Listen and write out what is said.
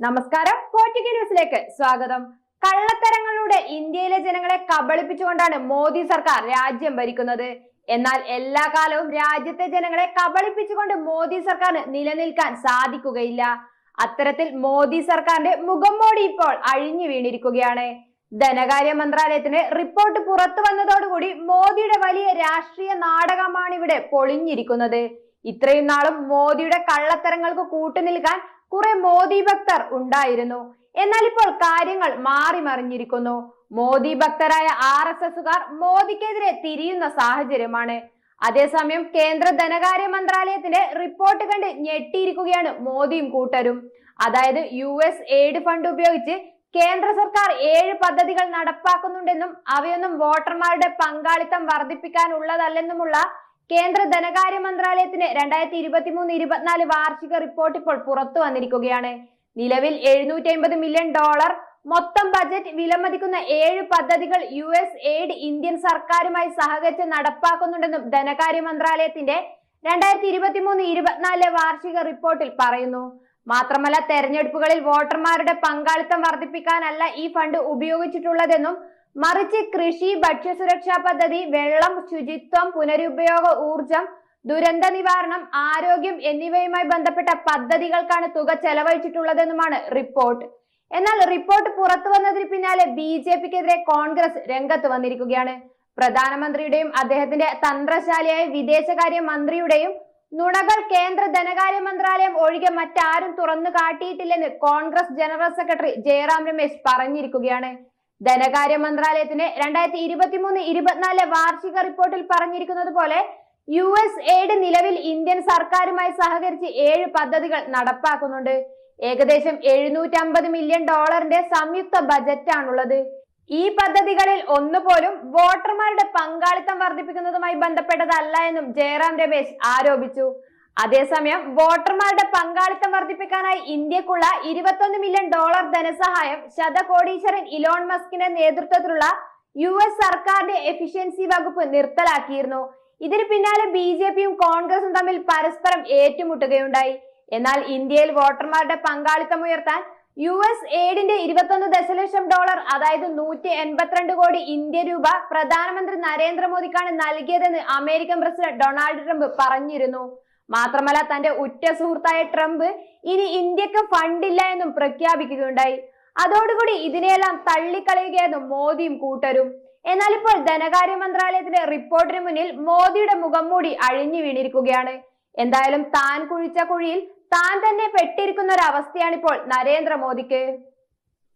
നമസ്കാരം. കോറ്റിക്ക് ന്യൂസിലേക്ക് സ്വാഗതം. കള്ളത്തരങ്ങളിലൂടെ ഇന്ത്യയിലെ ജനങ്ങളെ കബളിപ്പിച്ചുകൊണ്ടാണ് മോദി സർക്കാർ രാജ്യം ഭരിക്കുന്നത്. എന്നാൽ എല്ലാ കാലവും രാജ്യത്തെ ജനങ്ങളെ കബളിപ്പിച്ചുകൊണ്ട് മോദി സർക്കാരിന് നിലനിൽക്കാൻ സാധിക്കുകയില്ല. അത്തരത്തിൽ മോദി സർക്കാരിന്റെ മുഖം മോടി ഇപ്പോൾ അഴിഞ്ഞു വീണിരിക്കുകയാണ്. ധനകാര്യ മന്ത്രാലയത്തിന്റെ റിപ്പോർട്ട് പുറത്തു വന്നതോടുകൂടി മോദിയുടെ വലിയ രാഷ്ട്രീയ നാടകമാണ് ഇവിടെ പൊളിഞ്ഞിരിക്കുന്നത്. ഇത്രയും നാളും മോദിയുടെ കള്ളത്തരങ്ങൾക്ക് കൂട്ടുനിൽക്കാൻ കുറെ മോദി ഭക്തർ ഉണ്ടായിരുന്നു. എന്നാൽ ഇപ്പോൾ കാര്യങ്ങൾ മാറി മറിഞ്ഞിരിക്കുന്നു. മോദി ഭക്തരായ ആർ എസ് എസുകാർ മോദിക്കെതിരെ തിരിയുന്ന സാഹചര്യമാണ്. അതേസമയം കേന്ദ്ര ധനകാര്യ മന്ത്രാലയത്തിന്റെ റിപ്പോർട്ട് കണ്ട് ഞെട്ടിയിരിക്കുകയാണ് മോദിയും കൂട്ടരും. അതായത് യു എസ് എയ്ഡ് ഫണ്ട് ഉപയോഗിച്ച് കേന്ദ്ര സർക്കാർ ഏഴ് പദ്ധതികൾ നടപ്പാക്കുന്നുണ്ടെന്നും അവയൊന്നും വോട്ടർമാരുടെ പങ്കാളിത്തം വർദ്ധിപ്പിക്കാനുള്ളതല്ലെന്നുമുള്ള കേന്ദ്ര ധനകാര്യ മന്ത്രാലയത്തിന് രണ്ടായിരത്തി ഇരുപത്തി മൂന്ന് ഇരുപത്തിനാല് വാർഷിക റിപ്പോർട്ട് ഇപ്പോൾ പുറത്തു വന്നിരിക്കുകയാണ്. നിലവിൽ എഴുന്നൂറ്റി അമ്പത് മില്യൺ ഡോളർ മൊത്തം ബജറ്റ് വിലമതിക്കുന്ന ഏഴ് പദ്ധതികൾ യു എസ് എയ്ഡ് ഇന്ത്യൻ സർക്കാരുമായി സഹകരിച്ച് നടപ്പാക്കുന്നുണ്ടെന്നും ധനകാര്യ മന്ത്രാലയത്തിന്റെ രണ്ടായിരത്തി ഇരുപത്തി മൂന്ന് ഇരുപത്തിനാലിലെ വാർഷിക റിപ്പോർട്ടിൽ പറയുന്നു. മാത്രമല്ല തെരഞ്ഞെടുപ്പുകളിൽ വോട്ടർമാരുടെ പങ്കാളിത്തം വർദ്ധിപ്പിക്കാനല്ല ഈ ഫണ്ട് ഉപയോഗിച്ചിട്ടുള്ളതെന്നും മറിച്ച് കൃഷി ഭക്ഷ്യസുരക്ഷാ പദ്ധതി വെള്ളം ശുചിത്വം പുനരുപയോഗ ഊർജം ദുരന്ത നിവാരണം ആരോഗ്യം എന്നിവയുമായി ബന്ധപ്പെട്ട പദ്ധതികൾക്കാണ് തുക ചെലവഴിച്ചിട്ടുള്ളതെന്നുമാണ് റിപ്പോർട്ട്. എന്നാൽ റിപ്പോർട്ട് പുറത്തു വന്നതിന് പിന്നാലെ ബി ജെ പിക്കെതിരെ കോൺഗ്രസ് രംഗത്ത് വന്നിരിക്കുകയാണ്. പ്രധാനമന്ത്രിയുടെയും അദ്ദേഹത്തിന്റെ തന്ത്രശാലിയായ വിദേശകാര്യ മന്ത്രിയുടെയും നുണകൾ കേന്ദ്ര ധനകാര്യ മന്ത്രാലയം ഒഴികെ മറ്റാരും തുറന്നു കാട്ടിയിട്ടില്ലെന്ന് കോൺഗ്രസ് ജനറൽ സെക്രട്ടറി ജയറാം രമേശ് പറഞ്ഞിരിക്കുകയാണ്. ധനകാര്യ മന്ത്രാലയത്തിന് രണ്ടായിരത്തി ഇരുപത്തി മൂന്ന് ഇരുപത്തിനാലിലെ വാർഷിക റിപ്പോർട്ടിൽ പറഞ്ഞിരിക്കുന്നത് പോലെ യു എസ് എയ്ഡ് നിലവിൽ ഇന്ത്യൻ സർക്കാരുമായി സഹകരിച്ച് ഏഴ് പദ്ധതികൾ നടപ്പാക്കുന്നുണ്ട്. ഏകദേശം എഴുന്നൂറ്റമ്പത് മില്യൺ ഡോളറിന്റെ സംയുക്ത ബജറ്റാണുള്ളത്. ഈ പദ്ധതികളിൽ ഒന്നുപോലും വോട്ടർമാരുടെ പങ്കാളിത്തം വർദ്ധിപ്പിക്കുന്നതുമായി ബന്ധപ്പെട്ടതല്ല എന്നും ജയറാം രമേശ് ആരോപിച്ചു. അതേസമയം വോട്ടർമാരുടെ പങ്കാളിത്തം വർദ്ധിപ്പിക്കാനായി ഇന്ത്യക്കുള്ള ഇരുപത്തൊന്ന് മില്യൺ ഡോളർ ധനസഹായം ശതകോടീശ്വരൻ ഇലോൺ മസ്കിന്റെ നേതൃത്വത്തിലുള്ള യു എസ് സർക്കാരിന്റെ എഫിഷ്യൻസി വകുപ്പ് നിർത്തലാക്കിയിരുന്നു. ഇതിന് പിന്നാലെ ബി ജെ പിയും കോൺഗ്രസും തമ്മിൽ പരസ്പരം ഏറ്റുമുട്ടുകയുണ്ടായി. എന്നാൽ ഇന്ത്യയിൽ വോട്ടർമാരുടെ പങ്കാളിത്തം ഉയർത്താൻ യു എസ് എയ്ഡിന്റെ ഇരുപത്തൊന്ന് ദശലക്ഷം ഡോളർ അതായത് നൂറ്റി എൺപത്തിരണ്ട് കോടി ഇന്ത്യ രൂപ പ്രധാനമന്ത്രി നരേന്ദ്രമോദിക്കാണ് നൽകിയതെന്ന് അമേരിക്കൻ പ്രസിഡന്റ് ഡൊണാൾഡ് ട്രംപ് പറഞ്ഞിരുന്നു. മാത്രമല്ല തന്റെ ഉറ്റ സുഹൃത്തായ ട്രംപ് ഇനി ഇന്ത്യയ്ക്ക് ഫണ്ടില്ല എന്നും പ്രഖ്യാപിക്കുകയുണ്ടായി. അതോടുകൂടി ഇതിനെയെല്ലാം തള്ളിക്കളയുകയായിരുന്നു മോദിയും കൂട്ടരും. എന്നാൽ ഇപ്പോൾ ധനകാര്യ മന്ത്രാലയത്തിന്റെ റിപ്പോർട്ടിന് മുന്നിൽ മോദിയുടെ മുഖം മൂടി അഴിഞ്ഞു വീണിരിക്കുകയാണ്. എന്തായാലും താൻ കുഴിച്ച കുഴിയിൽ താൻ തന്നെ പെട്ടിരിക്കുന്ന ഒരു അവസ്ഥയാണിപ്പോൾ നരേന്ദ്രമോദിക്ക്.